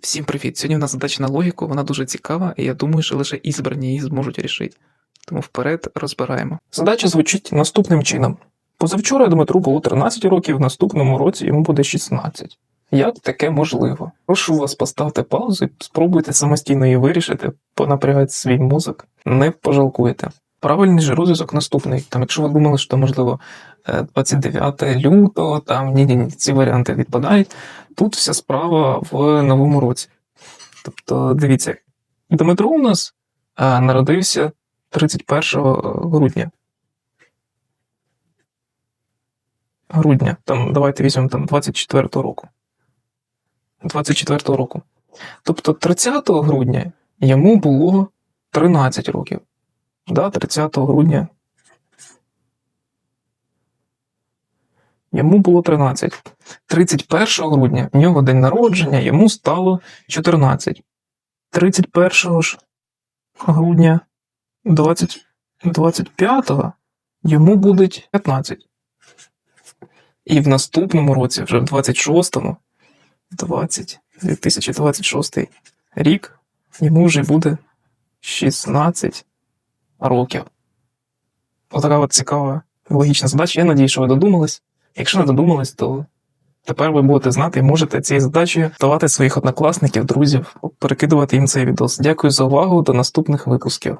Всім привіт! Сьогодні у нас задача на логіку, вона дуже цікава, і я думаю, що лише ізбрані її зможуть рішити. Тому вперед розбираємо. Задача звучить наступним чином. Позавчора Дмитру було 13 років, в наступному році йому буде 16. Як таке можливо? Прошу вас поставте паузу і спробуйте самостійно її вирішити, понапрягайте свій мозок, не пожалкуєте. Правильний же розв'язок наступний. Там, якщо ви думали, що можливо е, 29 лютого, там ні, ні, ні, ці варіанти відпадають. Тут вся справа в новому році. Тобто, дивіться, Дмитро у нас е, народився 31 грудня. Грудня. Там, давайте візьмемо там 24 року. 24 року. Тобто 30 грудня йому було 13 років. Да, 30 грудня. Йому було 13. 31 грудня в нього день народження, йому стало 14. 31 ж грудня 20, 25-го йому буде 15. І в наступному році, вже в 26-му, 20, 2026 рік, йому вже буде 16 років. Отака от цікава логічна задача. Я надію, що ви додумались. Якщо не додумались, то тепер ви будете знати і можете цією задачею давати своїх однокласників, друзів, перекидувати їм цей відос. Дякую за увагу. До наступних випусків.